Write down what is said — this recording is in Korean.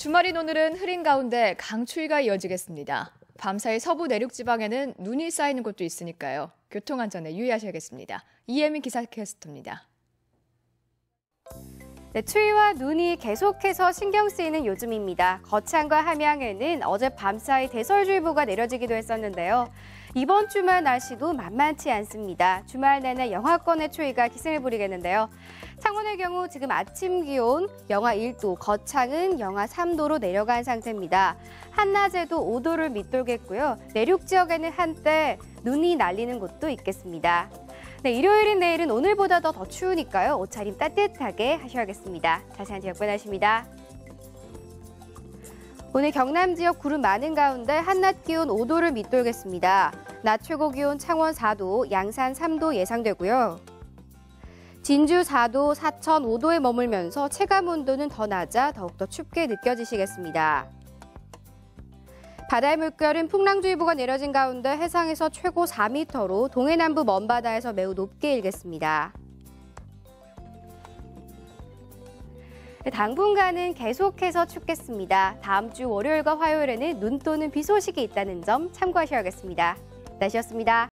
주말인 오늘은 흐린 가운데 강추위가 이어지겠습니다. 밤사이 서부 내륙 지방에는 눈이 쌓이는 곳도 있으니까요. 교통 안전에 유의하셔야겠습니다. 이혜민 기사캐스터입니다. 네, 추위와 눈이 계속해서 신경 쓰이는 요즘입니다. 거창과 함양에는 어제 밤사이 대설주의보가 내려지기도 했었는데요. 이번 주말 날씨도 만만치 않습니다. 주말 내내 영하권의 추위가 기승을 부리겠는데요. 창원의 경우 지금 아침 기온 영하 1도, 거창은 영하 3도로 내려간 상태입니다. 한낮에도 5도를 밑돌겠고요. 내륙 지역에는 한때 눈이 날리는 곳도 있겠습니다. 네, 일요일인 내일은 오늘보다 더, 더 추우니까요. 옷차림 따뜻하게 하셔야겠습니다. 자세한 지역 보내십니다. 오늘 경남 지역 구름 많은 가운데 한낮 기온 5도를 밑돌겠습니다. 낮 최고 기온 창원 4도, 양산 3도 예상되고요. 진주 4도, 사천 5도에 머물면서 체감 온도는 더 낮아 더욱더 춥게 느껴지시겠습니다. 바다의 물결은 풍랑주의보가 내려진 가운데 해상에서 최고 4m로 동해남부 먼바다에서 매우 높게 일겠습니다. 네, 당분간은 계속해서 춥겠습니다. 다음 주 월요일과 화요일에는 눈 또는 비 소식이 있다는 점 참고하셔야겠습니다. 날씨였습니다.